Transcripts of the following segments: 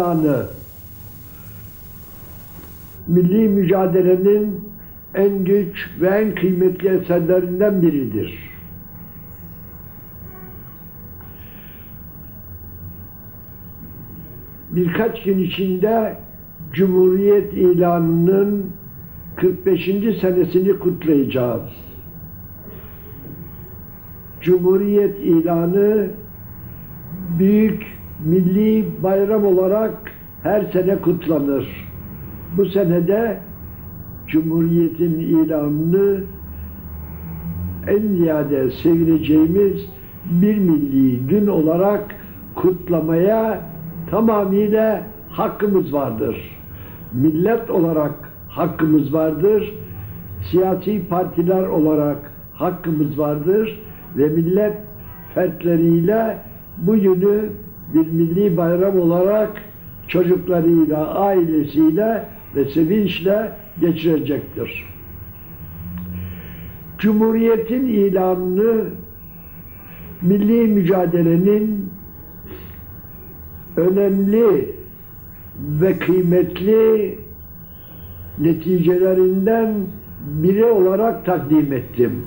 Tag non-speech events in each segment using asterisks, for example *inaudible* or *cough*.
ilanı milli mücadelenin en güç ve en kıymetli eserlerinden biridir. Birkaç gün içinde Cumhuriyet ilanının 45. senesini kutlayacağız. Cumhuriyet ilanı büyük milli bayram olarak her sene kutlanır. Bu senede Cumhuriyet'in ilanını en ziyade sevineceğimiz bir milli gün olarak kutlamaya tamamıyla hakkımız vardır. Millet olarak hakkımız vardır. Siyasi partiler olarak hakkımız vardır ve millet fertleriyle bu günü bir milli bayram olarak çocuklarıyla, ailesiyle ve sevinçle geçirecektir. Cumhuriyetin ilanını milli mücadelenin önemli ve kıymetli neticelerinden biri olarak takdim ettim.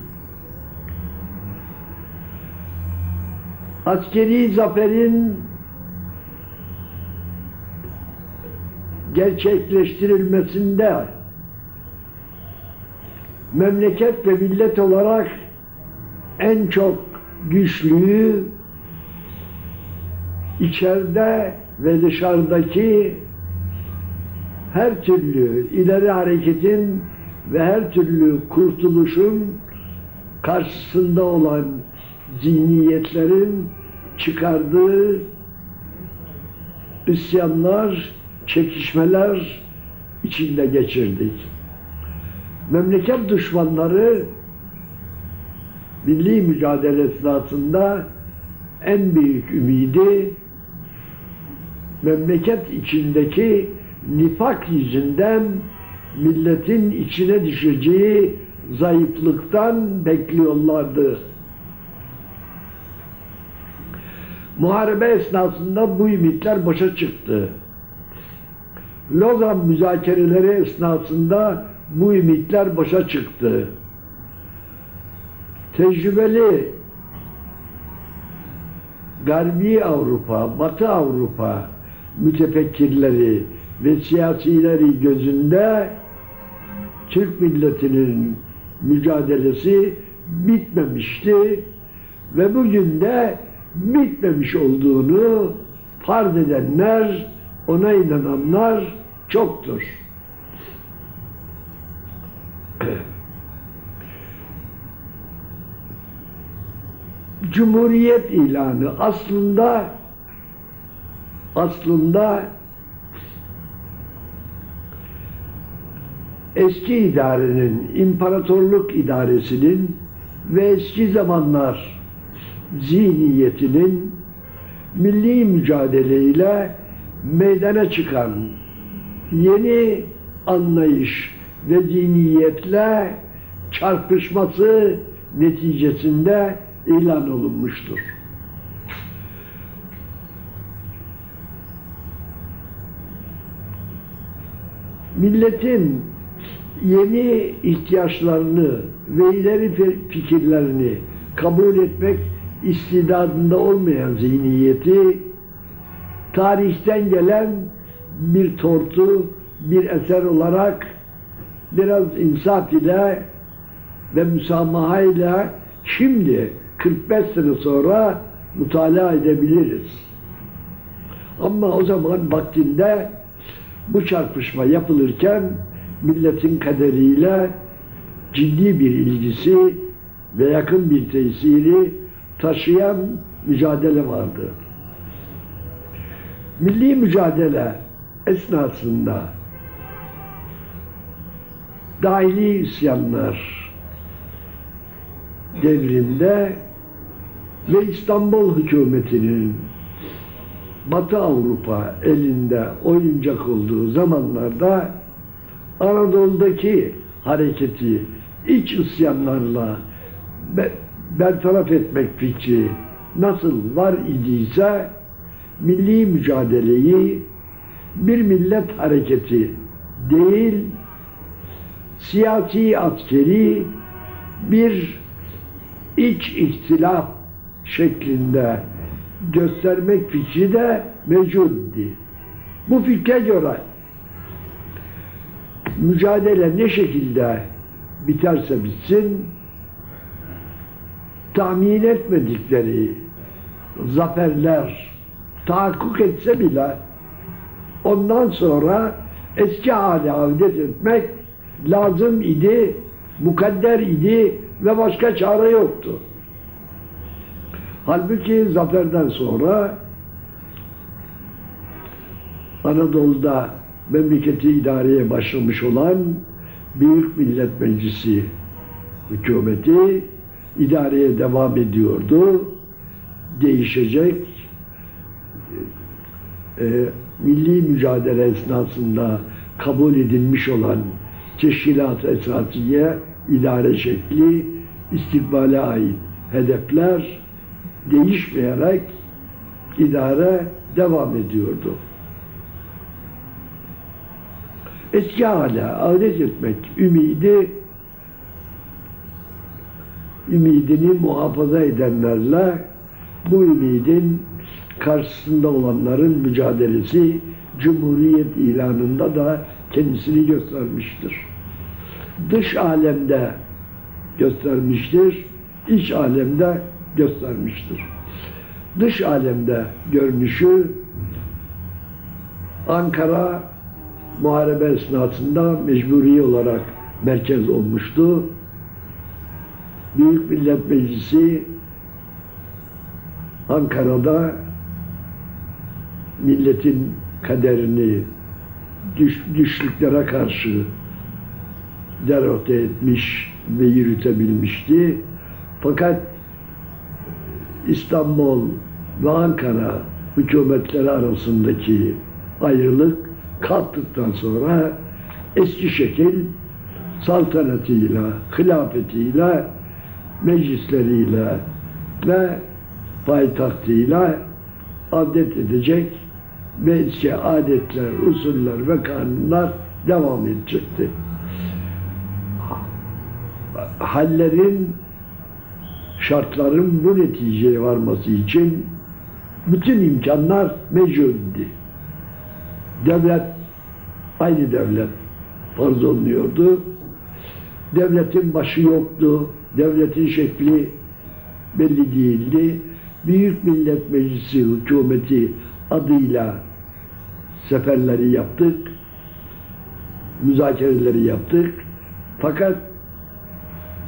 Askeri zaferin gerçekleştirilmesinde memleket ve millet olarak en çok güçlüyü içeride ve dışarıdaki her türlü ileri hareketin ve her türlü kurtuluşun karşısında olan zihniyetlerin çıkardığı isyanlar, çekişmeler içinde geçirdik. Memleket düşmanları milli mücadele esnasında en büyük ümidi memleket içindeki nifak yüzünden milletin içine düşeceği zayıflıktan bekliyorlardı. Muharebe esnasında bu ümitler boşa çıktı. Lozan müzakereleri esnasında bu ümitler boşa çıktı. Tecrübeli Garbi Avrupa, Batı Avrupa mütefekkirleri ve siyasileri gözünde Türk milletinin mücadelesi bitmemişti ve bugün de bitmemiş olduğunu farz edenler, ona inananlar çoktur. *clears throat* Cumhuriyet ilanı aslında aslında eski idarenin, imparatorluk idaresinin ve eski zamanlar zihniyetinin milli mücadeleyle meydana çıkan yeni anlayış ve zihniyetle çarpışması neticesinde ilan olunmuştur. Milletin yeni ihtiyaçlarını ve ileri fikirlerini kabul etmek istidadında olmayan zihniyeti tarihten gelen bir tortu, bir eser olarak biraz insaf ile ve müsamaha ile şimdi 45 sene sonra mutalaa edebiliriz. Ama o zaman vaktinde bu çarpışma yapılırken milletin kaderiyle ciddi bir ilgisi ve yakın bir tesiri taşıyan mücadele vardı. Milli mücadele esnasında dahili isyanlar devrinde ve İstanbul hükümetinin Batı Avrupa elinde oyuncak olduğu zamanlarda Anadolu'daki hareketi iç isyanlarla bertaraf etmek fikri nasıl var idiyse milli mücadeleyi bir millet hareketi değil, siyasi askeri bir iç ihtilaf şeklinde göstermek fikri de mevcuttu. Bu fikre göre mücadele ne şekilde biterse bitsin tahmin etmedikleri zaferler tahakkuk etse bile ondan sonra eski hale avdet etmek lazım idi, mukadder idi ve başka çare yoktu. Halbuki zaferden sonra Anadolu'da memleketi idareye başlamış olan Büyük Millet Meclisi hükümeti idareye devam ediyordu. Değişecek. E, milli mücadele esnasında kabul edilmiş olan teşkilat esasiye idare şekli istikbale ait hedefler değişmeyerek idare devam ediyordu. Eski hale adet etmek ümidi ümidini muhafaza edenlerle bu ümidin karşısında olanların mücadelesi Cumhuriyet ilanında da kendisini göstermiştir. Dış alemde göstermiştir, iç alemde göstermiştir. Dış alemde görünüşü Ankara muharebe esnasında mecburi olarak merkez olmuştu. Büyük Millet Meclisi Ankara'da milletin kaderini düş, düşlüklere karşı derote etmiş ve yürütebilmişti. Fakat İstanbul ve Ankara hükümetleri arasındaki ayrılık kalktıktan sonra eski şekil saltanatıyla, hilafetiyle, meclisleriyle ve payitahtıyla adet edecek eski adetler, usuller ve kanunlar devam edecekti. Hallerin, şartların bu neticeye varması için bütün imkanlar mevcuttu. Devlet, aynı devlet farz oluyordu. Devletin başı yoktu, devletin şekli belli değildi. Büyük Millet Meclisi hükümeti adıyla seferleri yaptık, müzakereleri yaptık. Fakat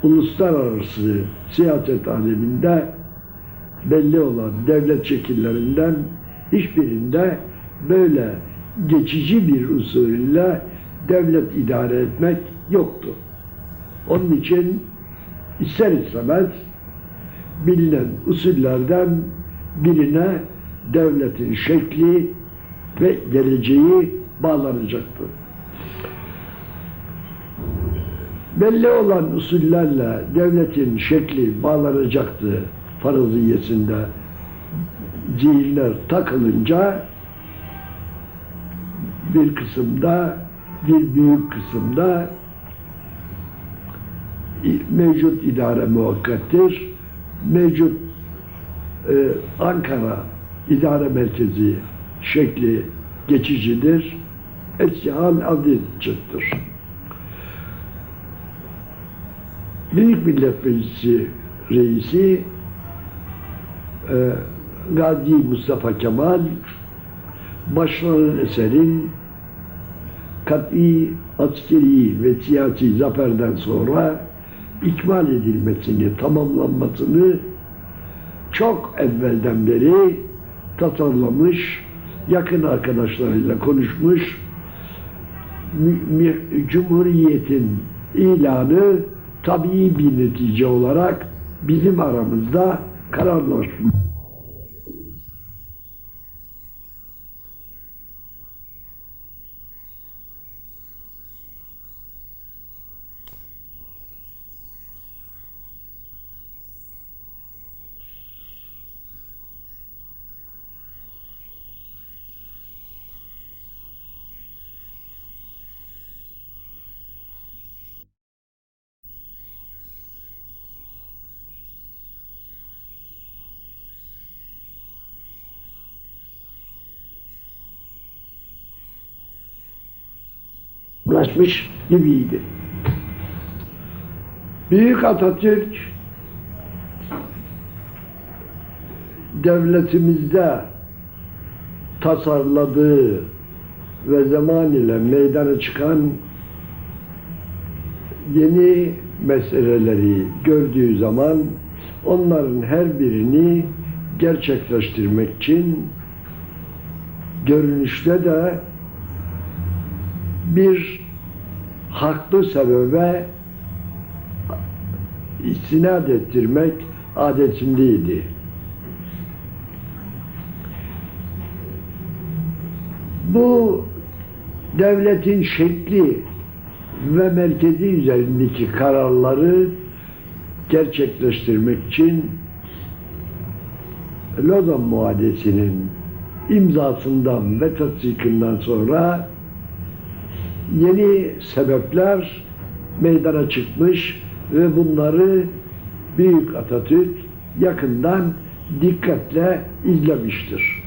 uluslararası siyaset aleminde belli olan devlet şekillerinden hiçbirinde böyle geçici bir usulle devlet idare etmek yoktu. Onun için ister istemez bilinen usullerden birine devletin şekli ve geleceği bağlanacaktı. Belli olan usullerle devletin şekli bağlanacaktı faraziyesinde zihinler takılınca bir kısımda bir büyük kısımda mevcut idare muhakkattir. Mevcut e, Ankara idare merkezi şekli geçicidir. Eski hal adetçidir. Büyük Millet Meclisi reisi e, Gazi Mustafa Kemal başlanan eserin kat'i askeri ve siyasi zaferden sonra ikmal edilmesini, tamamlanmasını çok evvelden beri tasarlamış, yakın arkadaşlarıyla konuşmuş, Cumhuriyet'in ilanı tabii bir netice olarak bizim aramızda kararlaşmış. Ulaşmış gibiydi. Büyük Atatürk devletimizde tasarladığı ve zaman ile meydana çıkan yeni meseleleri gördüğü zaman onların her birini gerçekleştirmek için görünüşte de bir haklı sebebe istinad ettirmek adetindeydi. Bu devletin şekli ve merkezi üzerindeki kararları gerçekleştirmek için Lozan Muadesi'nin imzasından ve tatbikinden sonra yeni sebepler meydana çıkmış ve bunları Büyük Atatürk yakından dikkatle izlemiştir.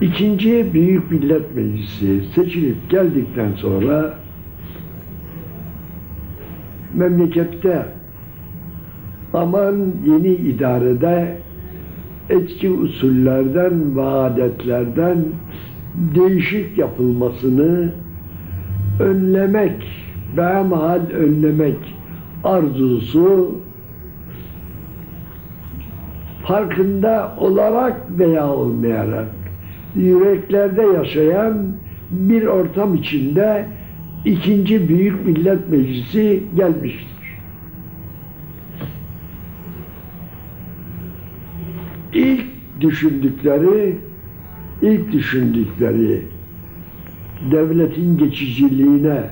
İkinci Büyük Millet Meclisi seçilip geldikten sonra memlekette aman yeni idarede eski usullerden ve adetlerden değişik yapılmasını önlemek ve mahal önlemek arzusu farkında olarak veya olmayarak yüreklerde yaşayan bir ortam içinde ikinci Büyük Millet Meclisi gelmiştir. İlk düşündükleri ilk düşündükleri devletin geçiciliğine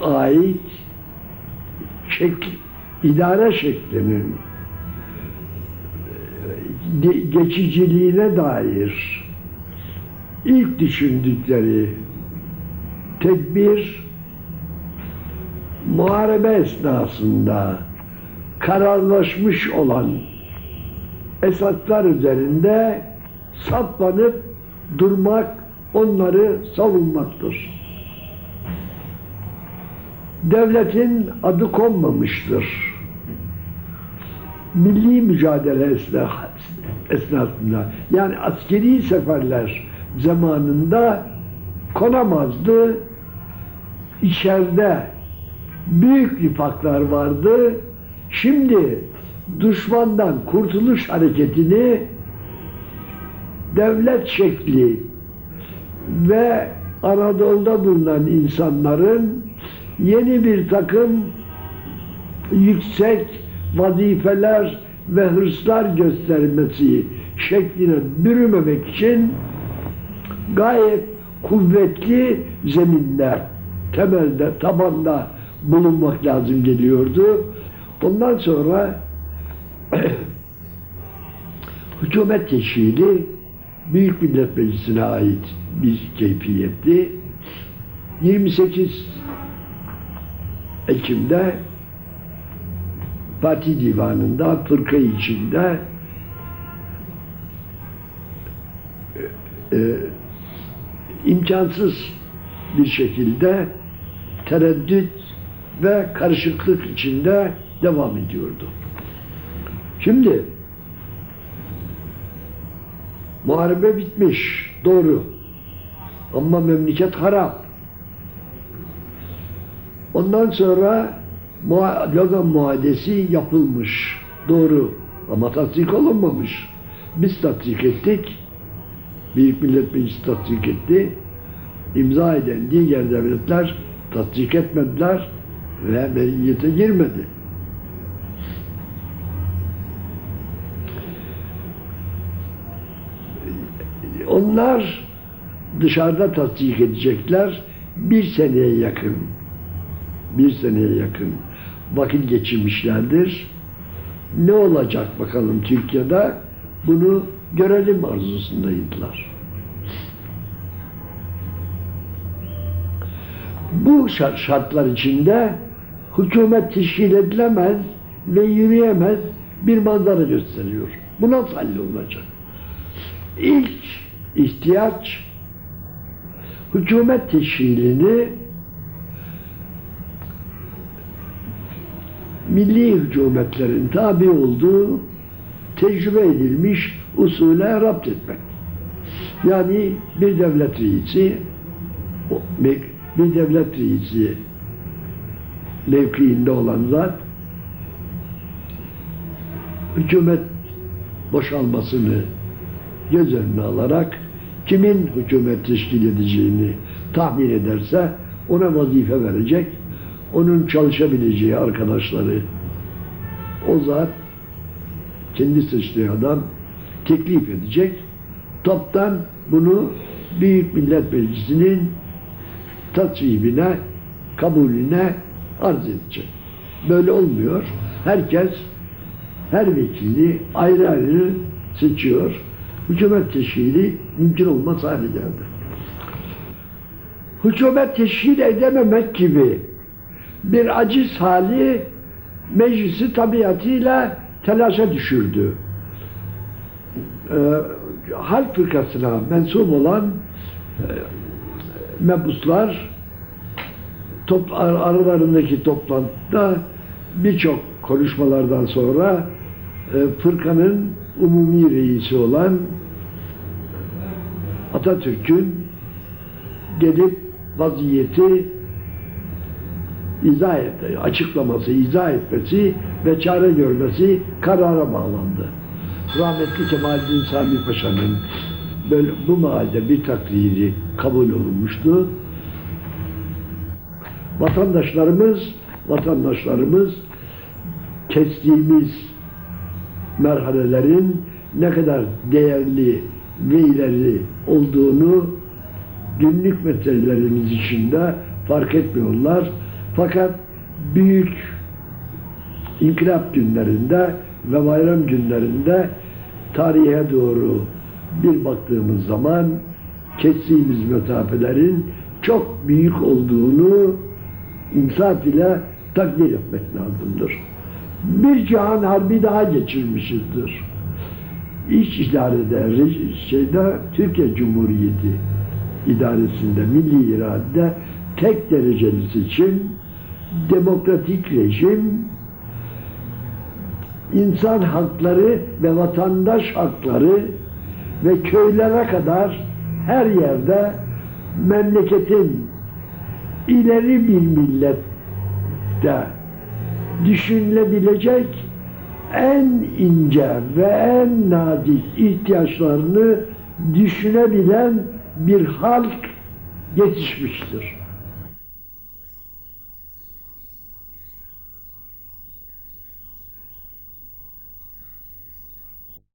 ait şekil, idare şeklinin de- geçiciliğine dair ilk düşündükleri tedbir muharebe esnasında kararlaşmış olan esaslar üzerinde saplanıp durmak, onları savunmaktır. Devletin adı konmamıştır. Milli mücadele esna- esnasında, yani askeri seferler zamanında konamazdı. İçeride büyük nifaklar vardı. Şimdi düşmandan kurtuluş hareketini devlet şekli ve Anadolu'da bulunan insanların yeni bir takım yüksek vazifeler ve hırslar göstermesi şekline bürümemek için gayet kuvvetli zeminler temelde, tabanda bulunmak lazım geliyordu. Ondan sonra *clears throat* hükümet teşkili Büyük Millet Meclisi'ne ait bir keyfiyetti. 28 Ekim'de Parti Divanı'nda fırka içinde e, e, imkansız bir şekilde tereddüt ve karışıklık içinde devam ediyordu. Şimdi muharebe bitmiş, doğru. Ama memleket harap. Ondan sonra Muha- Lozan Muadesi yapılmış, doğru. Ama tatbik olunmamış. Biz tatbik ettik. Büyük Millet Meclisi tatbik etti. İmza eden diğer devletler tatbik etmediler ve medeniyete girmedi. Onlar dışarıda tatbik edecekler bir seneye yakın bir seneye yakın vakit geçirmişlerdir. Ne olacak bakalım Türkiye'de bunu görelim arzusundaydılar. Bu şart- şartlar içinde hükümet teşkil edilemez ve yürüyemez bir manzara gösteriyor. Bu nasıl hallolacak? İlk ihtiyaç hükümet teşkilini milli hükümetlerin tabi olduğu tecrübe edilmiş usule rapt etmek. Yani bir devlet reisi bir devlet reisi mevkiinde olan zat hükümet boşalmasını göz önüne alarak kimin hükümet teşkil edeceğini tahmin ederse ona vazife verecek. Onun çalışabileceği arkadaşları o zat kendi seçtiği adam teklif edecek. Toptan bunu Büyük Millet Meclisi'nin tasvibine, kabulüne arz edecek. Böyle olmuyor. Herkes her vekili ayrı ayrı seçiyor. Hükümet teşkili mümkün olmaz hale geldi. Hükümet teşkil edememek gibi bir aciz hali meclisi tabiatıyla telaşa düşürdü. Ee, halk fırkasına mensup olan e, mebuslar top, ar- aralarındaki toplantıda birçok konuşmalardan sonra e, fırkanın umumi reisi olan Atatürk'ün gelip vaziyeti izah etti, açıklaması, izah etmesi ve çare görmesi karara bağlandı. Rahmetli Kemalettin Sami Paşa'nın böyle bu mahalde bir taklidi kabul olunmuştu. Vatandaşlarımız, vatandaşlarımız kestiğimiz merhalelerin ne kadar değerli ve ileri olduğunu günlük meselelerimiz içinde fark etmiyorlar. Fakat büyük inkılap günlerinde ve bayram günlerinde tarihe doğru bir baktığımız zaman kestiğimiz mesafelerin çok büyük olduğunu insaf ile takdir etmek lazımdır. Bir cihan harbi daha geçirmişizdir. İç idarede, şeyde Türkiye Cumhuriyeti idaresinde, milli iradede tek dereceli seçim, demokratik rejim, insan hakları ve vatandaş hakları ve köylere kadar her yerde memleketin ileri bir millette düşünülebilecek en ince ve en nazik ihtiyaçlarını düşünebilen bir halk yetişmiştir.